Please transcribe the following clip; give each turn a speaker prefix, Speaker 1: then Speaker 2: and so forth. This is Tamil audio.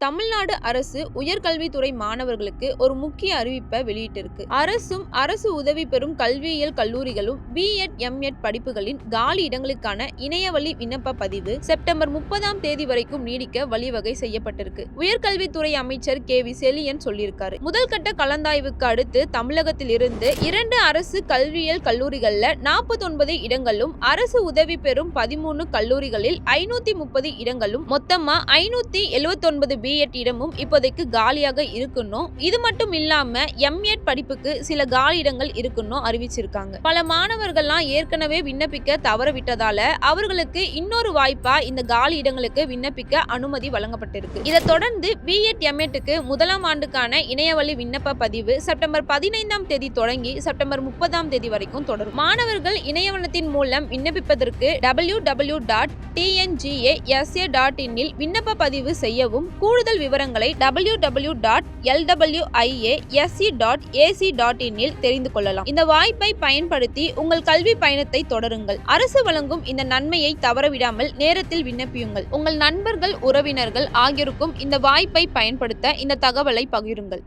Speaker 1: தமிழ்நாடு அரசு உயர்கல்வித்துறை மாணவர்களுக்கு ஒரு முக்கிய அறிவிப்பை வெளியிட்டிருக்கு. அரசும் அரசு உதவி பெறும் கல்வியியல் கல்லூரிகளும் பிஎட் எம்எட் படிப்புகளின் காலி இடங்களுக்கான இணையவழி விண்ணப்ப பதிவு செப்டம்பர் முப்பதாம் தேதி வரைக்கும் நீடிக்க வழிவகை செய்யப்பட்டிருக்கு. உயர்கல்வித்துறை அமைச்சர் கே வி செலியன் சொல்லியிருக்காரு. முதல் கட்ட கலந்தாய்வுக்கு அடுத்து தமிழகத்தில் இருந்து இரண்டு அரசு கல்வியியல் கல்லூரிகள்ல நாற்பத்தொன்பது இடங்களும் அரசு உதவி பெறும் பதிமூணு கல்லூரிகளில் ஐநூத்தி முப்பது இடங்களும் மொத்தமா ஐநூத்தி எழுவத்தொன்பது பிஎட் இடமும் இப்போதைக்கு காலியாக இருக்குன்னும் இது மட்டும் இல்லாம எம்எட் படிப்புக்கு சில காலி இடங்கள் இருக்குன்னும் அறிவிச்சிருக்காங்க. பல மாணவர்கள்லாம் ஏற்கனவே விண்ணப்பிக்க தவற விட்டதால அவர்களுக்கு இன்னொரு வாய்ப்பா இந்த காலி இடங்களுக்கு விண்ணப்பிக்க அனுமதி வழங்கப்பட்டிருக்கு. இதை தொடர்ந்து பிஎட் எம்எட்டுக்கு முதலாம் ஆண்டுக்கான இணையவழி விண்ணப்ப பதிவு செப்டம்பர் பதினைந்தாம் தேதி தொடங்கி செப்டம்பர் முப்பதாம் தேதி வரைக்கும் தொடரும். மாணவர்கள் இணையவனத்தின் மூலம் விண்ணப்பிப்பதற்கு W W dot TNGA SA dot இன்னில் விண்ணப்ப பதிவு செய்யவும் கூடுதல் விவரங்களை W W dot LWIA SC dot AC dot இன்னில் தெரிந்து கொள்ளலாம். இந்த வாய்ப்பை பயன்படுத்தி உங்கள் கல்வி பயணத்தை தொடருங்கள். அரசு வழங்கும் இந்த நன்மையை தவறவிடாமல் நேரத்தில் விண்ணப்பியுங்கள். உங்கள் நண்பர்கள் உறவினர்கள் ஆகியோருக்கும் இந்த வாய்ப்பை பயன்படுத்த இந்த தகவலை பகிருங்கள்.